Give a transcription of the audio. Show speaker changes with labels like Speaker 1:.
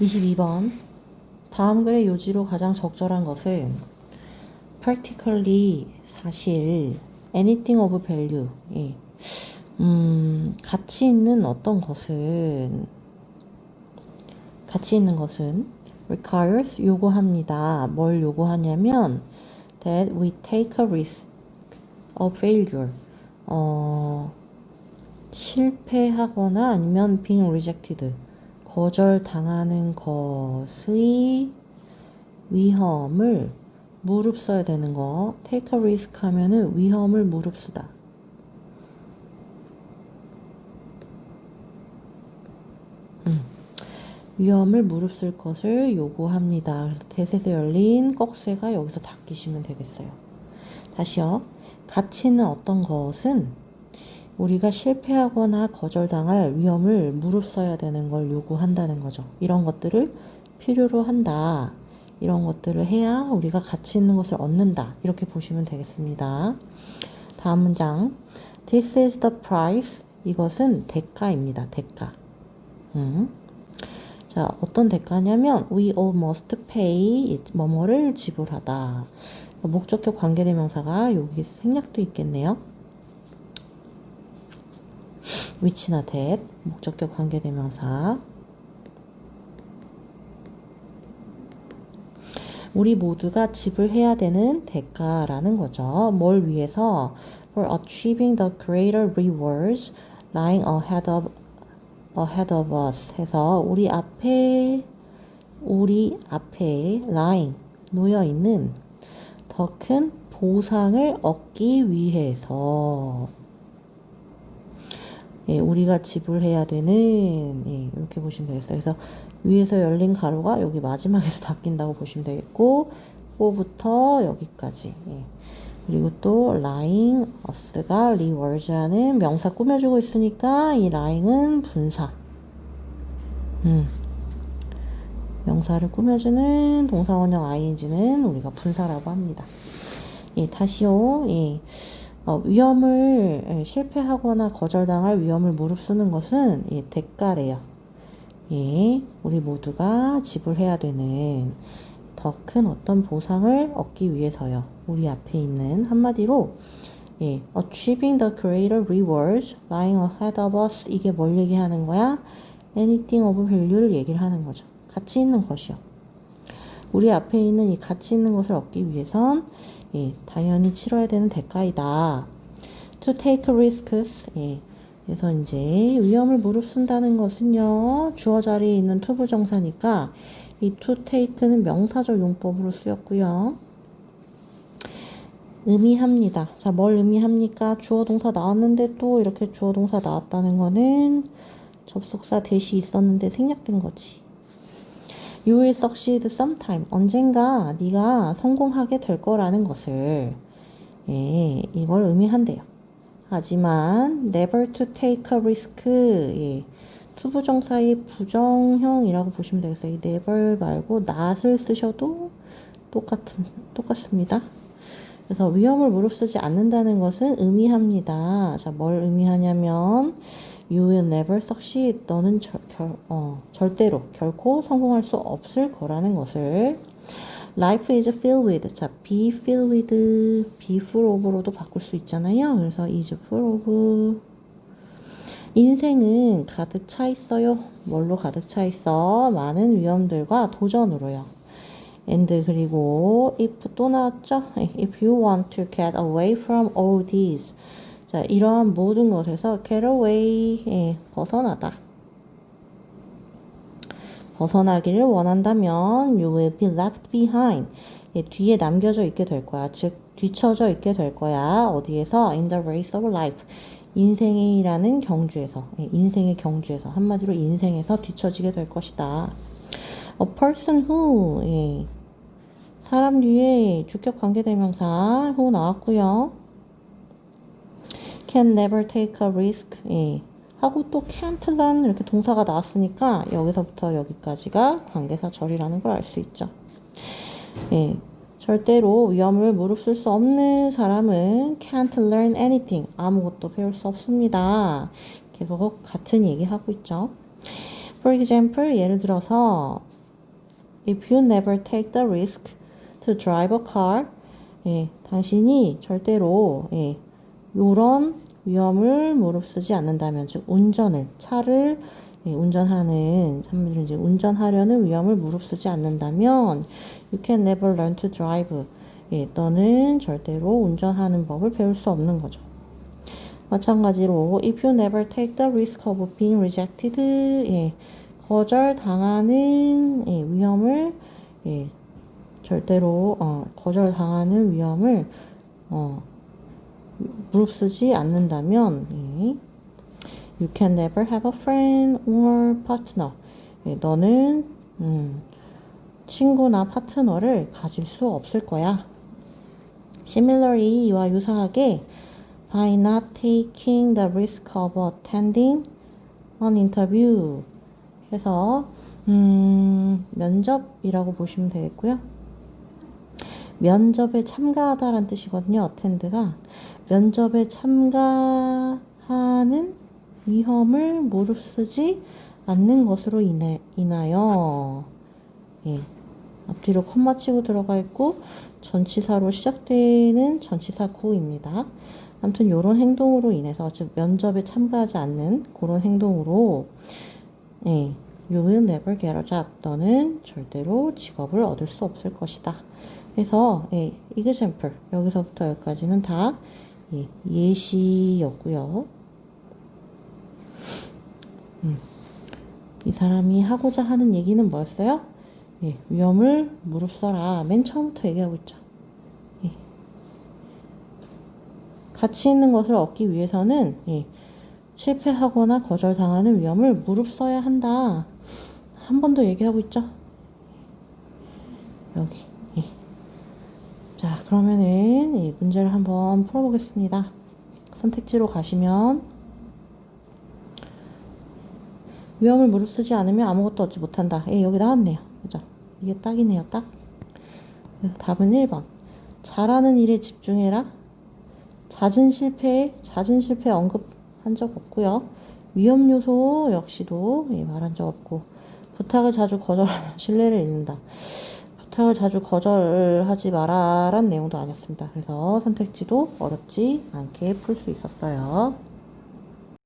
Speaker 1: 22번. 다음 글의 요지로 가장 적절한 것은 practically 사실 anything of value 예. 음, 가치 있는 어떤 것은 가치 있는 것은 requires 요구합니다. 뭘 요구하냐면 that we take a risk of failure 어, 실패하거나 아니면 being rejected 거절당하는 것의 위험을 무릅써야 되는 거 take a risk 하면은 위험을 무릅쓰다 음, 위험을 무릅쓸 것을 요구합니다. 그래서 대셋에 열린 꺽쇠가 여기서 닦이시면 되겠어요. 다시요. 가치는 어떤 것은 우리가 실패하거나 거절당할 위험을 무릅써야 되는 걸 요구한다는 거죠. 이런 것들을 필요로 한다. 이런 것들을 해야 우리가 가치 있는 것을 얻는다. 이렇게 보시면 되겠습니다. 다음 문장. This is the price. 이것은 대가입니다. 대가. 음. 자, 어떤 대가냐면 we all must pay 뭐뭐를 지불하다. 목적격 관계대명사가 여기 생략도 있겠네요. 위치나 that 목적격 관계대명사 우리 모두가 지불해야 되는 대가라는 거죠. 뭘 위해서 for achieving the greater rewards lying ahead of ahead of us 해서 우리 앞에 우리 앞에 lying 놓여 있는 더 큰 보상을 얻기 위해서 예, 우리가 지불해야 되는 예, 이렇게 보시면 되겠어요. 그래서 위에서 열린 가로가 여기 마지막에서 닫힌다고 보시면 되겠고 4부터 여기까지 예. 그리고 또 lying us가 rewards라는 명사 꾸며주고 있으니까 이 lying은 분사 음. 명사를 꾸며주는 동사원형 ing는 우리가 분사라고 합니다. 예, 다시요. 예. 어, 위험을 예, 실패하거나 거절당할 위험을 무릅쓰는 것은 예, 대가래요. 예, 우리 모두가 지불해야 되는 더 큰 어떤 보상을 얻기 위해서요. 우리 앞에 있는 한마디로 예, achieving the greater rewards lying ahead of us 이게 뭘 얘기하는 거야? anything of value를 얘기를 하는 거죠. 가치 있는 것이요. 우리 앞에 있는 이 가치 있는 것을 얻기 위해선 예, 당연히 치러야 되는 대가이다. To take risks. 예, 그래서 이제 위험을 무릅쓴다는 것은요. 주어 자리에 있는 to 부정사니까 이 to take는 명사절 용법으로 쓰였고요. 의미합니다. 자, 뭘 의미합니까? 주어 동사 나왔는데 또 이렇게 주어 동사 나왔다는 거는 접속사 대시 있었는데 생략된 거지. You will succeed sometime. 언젠가 네가 성공하게 될 거라는 것을 예, 이걸 의미한대요. 하지만 never to take a risk. 예, 투부정사의 부정형이라고 보시면 되겠어요. 이 never 말고 not을 쓰셔도 똑같 똑같습니다. 그래서 위험을 무릅쓰지 않는다는 것은 의미합니다. 자, 뭘 의미하냐면 You will never succeed. 너는 절, 결, 어, 절대로 결코 성공할 수 없을 거라는 것을 Life is filled with. 자, be filled with, be full of로도 바꿀 수 있잖아요. 그래서 is full of. 인생은 가득 차 있어요. 뭘로 가득 차 있어? 많은 위험들과 도전으로요. and 그리고 if 또 나왔죠? If you want to get away from all these. 자, 이러한 모든 것에서 get away, 예, 벗어나다. 벗어나기를 원한다면 you will be left behind. 예, 뒤에 남겨져 있게 될 거야. 즉, 뒤처져 있게 될 거야. 어디에서? in the race of life. 인생이라는 경주에서, 예, 인생의 경주에서, 한마디로 인생에서 뒤처지게 될 것이다. A person who, 예, 사람 뒤에 주격 관계대명사 who 나왔고요. can never take a risk. 예. 하고 또 can't 이렇게 동사가 나왔으니까 여기서부터 여기까지가 관계사 절이라는 걸 알 수 있죠. 예. 절대로 위험을 무릅쓸 수 없는 사람은 can't learn anything. 아무것도 배울 수 없습니다. 계속 같은 얘기 하고 있죠. For example, 예를 들어서 if you never take the risk to drive a car, 예, 당신이 절대로 예, 요런 위험을 무릅쓰지 않는다면, 즉 운전을 차를 예, 운전하는 사람들이 이제 운전하려는 위험을 무릅쓰지 않는다면, you can never learn to drive. 예, 너는 절대로 운전하는 법을 배울 수 없는 거죠. 마찬가지로 if you never take the risk of being rejected, 예, 거절당하는 예, 위험을 예, 절대로 어, 거절당하는 위험을 어, 무릅쓰지 않는다면 예, you can never have a friend or partner. 예, 너는 음, 친구나 파트너를 가질 수 없을 거야. Similarly, 이와 유사하게 by not taking the risk of attending an interview 해서 음, 면접이라고 보시면 되겠고요. 면접에 참가하다라는 뜻이거든요. attend가 면접에 참가하는 위험을 무릅쓰지 않는 것으로 인해, 인하여 예, 앞뒤로 콤마 치고 들어가 있고 전치사로 시작되는 전치사 구입니다. 아무튼 이런 행동으로 인해서 즉 면접에 참가하지 않는 그런 행동으로 예, you will never get a job. 너는 절대로 직업을 얻을 수 없을 것이다. 그래서 예, example 여기서부터 여기까지는 다 예, 예시였고요. 음, 이 사람이 하고자 하는 얘기는 뭐였어요? 예, 위험을 무릅써라. 맨 처음부터 얘기하고 있죠. 예. 가치 있는 것을 얻기 위해서는 예, 실패하거나 거절당하는 위험을 무릅써야 한다. 한 번 더 얘기하고 있죠. 여기. 예. 자, 그러면은 이 문제를 한번 풀어보겠습니다. 선택지로 가시면 위험을 무릅쓰지 않으면 아무것도 얻지 못한다. 예, 여기 나왔네요. 그죠? 이게 딱이네요, 딱. 그래서 답은 1번. 잘하는 일에 집중해라. 잦은 실패, 잦은 실패 언급한 적 없고요. 위험 요소 역시도 예, 말한 적 없고 부탁을 자주 거절하면 신뢰를 잃는다. 부탁을 자주 거절하지 마라란 내용도 아니었습니다. 그래서 선택지도 어렵지 않게 풀 수 있었어요.